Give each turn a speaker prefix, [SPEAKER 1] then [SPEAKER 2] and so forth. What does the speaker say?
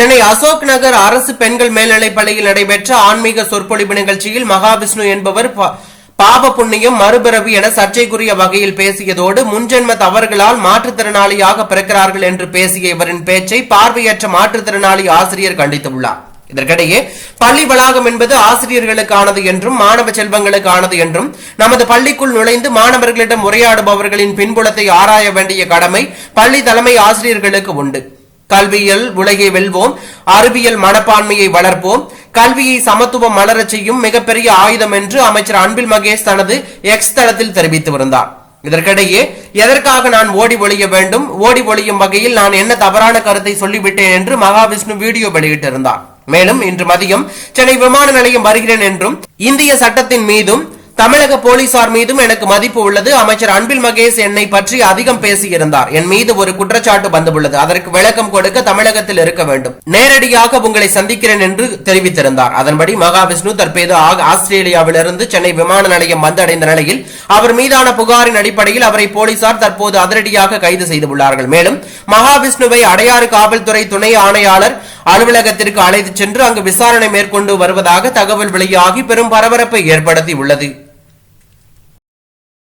[SPEAKER 1] சென்னை அசோக் நகர் அரசு பெண்கள் மேல்நிலைப் பள்ளியில் நடைபெற்ற ஆன்மீக சொற்பொழிவு நிகழ்ச்சியில் மகாவிஷ்ணு என்பவர் பாப புண்ணியம் மறுபிறவி என சர்ச்சைக்குரிய வகையில் பேசியதோடு முன்ஜென்ம தவறுகளால் மாற்றுத்திறனாளியாக பிறக்கிறார்கள் என்று பேசிய இவரின் பேச்சை பார்வையற்ற மாற்றுத்திறனாளி ஆசிரியர் கண்டித்துள்ளார். இதற்கிடையே பள்ளி வளாகம் என்பது ஆசிரியர்களுக்கானது என்றும் மாணவ செல்வங்களுக்கானது என்றும் நமது பள்ளிக்குள் நுழைந்து மாணவர்களிடம் உரையாடுபவர்களின் பின்புலத்தை ஆராய வேண்டிய கடமை பள்ளி தலைமை ஆசிரியர்களுக்கு உண்டு. கல்வியில் உலகை வெல்வோம். அறிவியல் மனப்பான்மையை வளர்ப்போம். கல்வியை சமத்துவம் மலரச் செய்யும் மிகப்பெரிய ஆயுதம் என்று அமைச்சர் அன்பில் மகேஷ் தனது எக்ஸ் தளத்தில் தெரிவித்து வந்தார். இதற்கிடையே எதற்காக நான் ஓடி ஒழிய வேண்டும்? ஓடி ஒழியும் வகையில் நான் என்ன தவறான கருத்தை சொல்லிவிட்டேன்? என்று மகாவிஷ்ணு வீடியோ வெளியிட்டிருந்தார். மேலும் இன்று மதியம் சென்னை விமான நிலையம் வருகிறேன் என்றும் இந்திய சட்டத்தின் மீதும் தமிழக போலீசார் மீதும் எனக்கு மதிப்பு உள்ளது. அமைச்சர் அன்பில் மகேஷ் என்னை பற்றி அதிகம் பேசியிருந்தார். என் மீது ஒரு குற்றச்சாட்டு வந்துள்ளது. அதற்கு விளக்கம் கொடுக்க தமிழகத்தில் இருக்க வேண்டும். நேரடியாக உங்களை சந்திக்கிறேன் என்று தெரிவித்திருந்தார். அதன்படி மகாவிஷ்ணு தற்போது ஆஸ்திரேலியாவிலிருந்து சென்னை விமான நிலையம் வந்தடைந்த நிலையில் அவர் மீதான புகாரின் அடிப்படையில் அவரை போலீசார் தற்போது அதிரடியாக கைது செய்துள்ளார்கள். மேலும் மகாவிஷ்ணுவை அடையாறு காவல்துறை துணை ஆணையாளர் அலுவலகத்திற்கு அழைத்துச் சென்று அங்கு விசாரணை மேற்கொண்டு வருவதாக தகவல் வெளியாகி பெரும் பரபரப்பை ஏற்படுத்தி உள்ளது